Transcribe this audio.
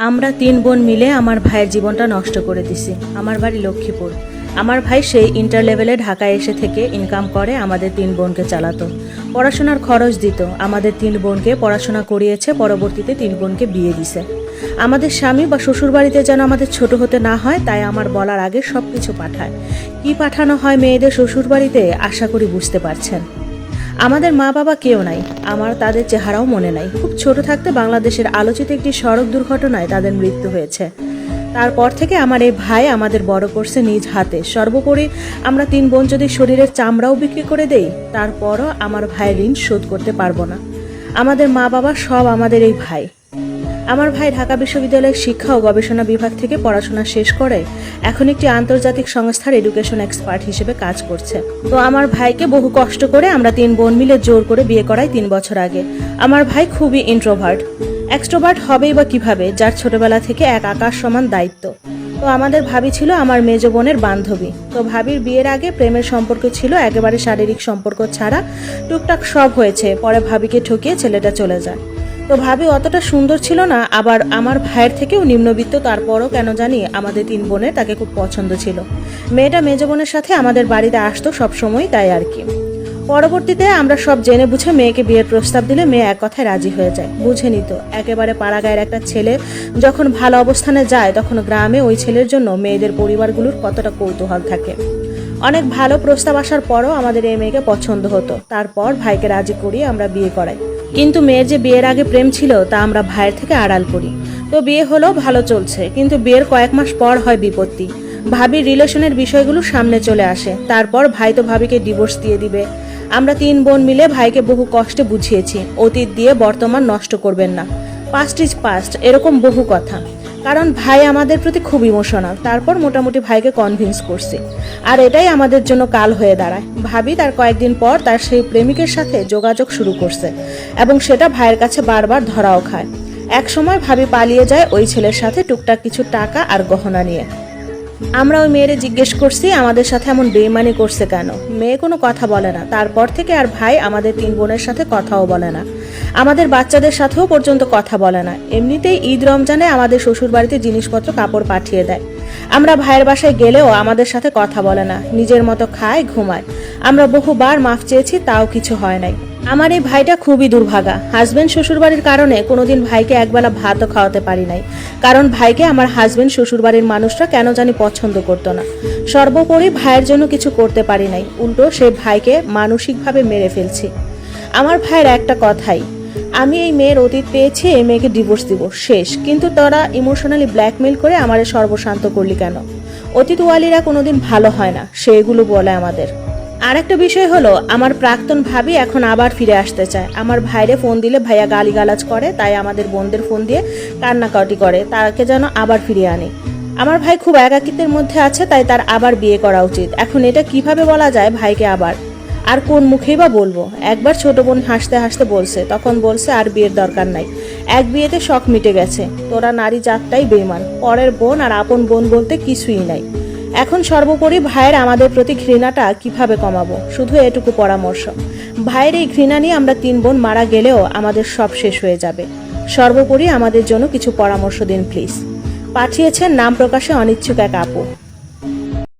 আমরা তিন বোন মিলে আমার ভাইয়ের জীবনটা নষ্ট করে দিছি। আমার বাড়ি লক্ষ্মীপুর। আমার ভাই সেই ইন্টার লেভেলে ঢাকায় এসে থেকে ইনকাম করে আমাদের তিন বোনকে চালাতো। পড়াশোনার খরচ দিত। আমাদের তিন বোনকে পড়াশোনা করিয়েছে, পরবর্তীতে তিন বোনকে বিয়ে দিছে। আমাদের স্বামী বা শ্বশুরবাড়িতে যেন আমাদের ছোট হতে না হয়, তাই আমার বলার আগে সব কিছু পাঠায়। কি পাঠানো হয় মেয়েদের শ্বশুরবাড়িতে, আশা করি বুঝতে পারছেন। আমাদের মা বাবা কেউ নাই, আমার তাদের চেহারাও মনে নাই। খুব ছোট থাকতে বাংলাদেশের আলোচিত একটি সড়ক দুর্ঘটনায় তাদের মৃত্যু হয়েছে। তারপর থেকে আমার এই ভাই আমাদের বড় করছে নিজ হাতে। সর্বোপরি আমরা তিন বোন যদি শরীরের চামড়াও বিক্রি করে দেই, তারপরও আমার ভাই ঋণ শোধ করতে পারব না। আমাদের মা বাবা সব আমাদের এই ভাই। আমার ভাই ঢাকা বিশ্ববিদ্যালয়ের শিক্ষা ও গবেষণা বিভাগ থেকে পড়াশোনা শেষ করে এখন একটি আন্তর্জাতিক সংস্থার এডুকেশন এক্সপার্ট হিসেবে কাজ করছে। তো আমার ভাইকে বহু কষ্ট করে আমরা তিন বোন মিলে জোর করে বিয়ে করাই তিন বছর আগে। আমার ভাই খুবই ইন্ট্রোভার্ট এক্সট্রোভার্ট হবেই বা কীভাবে, যার ছোটবেলা থেকে এক আকাশ সমান দায়িত্ব। তো আমাদের ভাবি ছিল আমার মেজ বোনের বান্ধবী। তো ভাবির বিয়ের আগে প্রেমের সম্পর্ক ছিল, একেবারে শারীরিক সম্পর্ক ছাড়া টুকটাক সব হয়েছে। পরে ভাবিকে ঠকিয়ে ছেলেটা চলে যায়। তো ভাবি, অতটা সুন্দর ছিল না। আবার আমার ভাইয়ের থেকেও নিম্নবিত্ত, তারপরও কেন জানি আমাদের তিন বোনের তাকে খুব পছন্দ ছিল। মেয়েটা মেজ বোনের সাথে আমাদের বাড়িতে আসতো সবসময় তাই আর কি। পরবর্তীতে আমরা সব জেনে বুঝে মেয়েকে বিয়ের প্রস্তাব দিলে মেয়ে এক কথায় রাজি হয়ে যায়, বুঝে নিত। একেবারে পাড়াগায়ের একটা ছেলে যখন ভালো অবস্থানে যায় তখন গ্রামে ওই ছেলের জন্য মেয়েদের পরিবারগুলোর কতটা কৌতূহল থাকে। অনেক ভালো প্রস্তাব আসার পরও আমাদের এই মেয়েকে পছন্দ হতো। তারপর ভাইকে রাজি করিয়ে আমরা বিয়ে করাই। কিন্তু মেয়ের যে বিয়ের আগে প্রেম ছিল তা আমরা ভাইয়ের থেকে আড়াল করি। তো বিয়ে হলো ভালো চলছে, কিন্তু বিয়ের কয়েক মাস পর হয় বিপত্তি। ভাবির রিলেশনের বিষয়গুলো সামনে চলে আসে, তারপর ভাই তো ভাবিকে ডিভোর্স দিয়ে দিবে। আমরা তিন বোন মিলে ভাইকে বহু কষ্টে বুঝিয়েছি, অতীত দিয়ে বর্তমান নষ্ট করবেন না। পাস্ট ইজ পাস্ট এরকম বহু কথা। কারণ ভাই আমাদের প্রতি খুব ইমোশনাল তারপর মোটামুটি ভাইকে কনভিন্স করছি। আর এটাই আমাদের জন্য কাল হয়ে দাঁড়ায়। ভাবি তার কয়েকদিন পর তার সেই প্রেমিকের সাথে যোগাযোগ শুরু করছে এবং সেটা ভাইয়ের কাছে বারবার ধরাও খায়। এক সময় ভাবি পালিয়ে যায় ওই ছেলের সাথে টুকটাক কিছু টাকা আর গহনা নিয়ে। আমরা ওই মেয়েরে জিজ্ঞেস করছি, আমাদের সাথে এমন বেইমানি করছে কেন? মেয়ে কোনো কথা বলে না। তারপর থেকে আর ভাই আমাদের তিন বোনের সাথে কথাও বলে না। আমাদের বাচ্চাদের সাথেও পর্যন্ত কথা বলে না। এমনিতেই ঈদ রমজানে আমাদের শ্বশুর বাড়িতে জিনিসপত্র কাপড় পাঠিয়ে দেয়। আমরা ভাইয়ের বাসায় গেলেও আমাদের সাথে কথা বলে না। নিজের মতো খায়, ঘুমায়। আমরা বহুবার মাফ চেয়েছি, তাও কিছু হয় নাই। আমার এই ভাইটা খুবই দুর্ভাগা। হাজবেন্ড শ্বশুরবাড়ির কারণে কোনোদিন ভাইকে একবেলা ভাতও খাওয়াতে পারি নাই। কারণ ভাইকে আমার হাজবেন্ড শ্বশুরবাড়ির মানুষরা কেন জানি পছন্দ করতো না। সর্বোপরি ভাইয়ের জন্য কিছু করতে পারি নাই। উল্টো সে ভাইকে মানসিকভাবে মেরে ফেলছি। আমার ভাইয়ের একটা কথাই আমি এই মেয়ের অতীত পেয়েছি, এই মেয়েকে ডিভোর্স দিব, শেষ। কিন্তু তোরা ইমোশনালি ব্ল্যাকমেল করে আমারে সর্বশান্ত করলি কেন? অতীতওয়ালিরা কোনোদিন ভালো হয় না সেগুলো বলে আমাদের। আর একটা বিষয় হলো, আমার প্রাক্তন ভাবি এখন আবার ফিরে আসতে চায়। আমার ভাইরে ফোন দিলে ভাইয়া গালিগালাজ করে, তাই আমাদের বোনদের ফোন দিয়ে কান্নাকাটি করে, তাকে যেন আবার ফিরিয়ে আনি। আমার ভাই খুব একাকিত্বের মধ্যে আছে, তাই তার আবার বিয়ে করা উচিত। এখন এটা কীভাবে বলা যায় ভাইকে আবার? আর কোন মুখেই বা বলব? একবার ছোট বোন হাসতে হাসতে বলছে, তখন বলছে, আর বিয়ের দরকার নাই। এক বিয়েতে শখ মিটে গেছে। তোরা নারী জাতটাই বেমান পরের বোন আর আপন বোন বলতে কিছুই নাই। এখন সর্বোপরি ভাইয়ের আমাদের প্রতি ঘৃণাটা কীভাবে কমাবো? শুধু এটুকু পরামর্শ। ভাইয়ের এই ঘৃণা নিয়ে আমরা তিন বোন মারা গেলেও আমাদের সব শেষ হয়ে যাবে। সর্বোপরি আমাদের জন্য কিছু পরামর্শ দিন, প্লিজ। পাঠিয়েছেন নাম প্রকাশে অনিচ্ছুক এক আপু।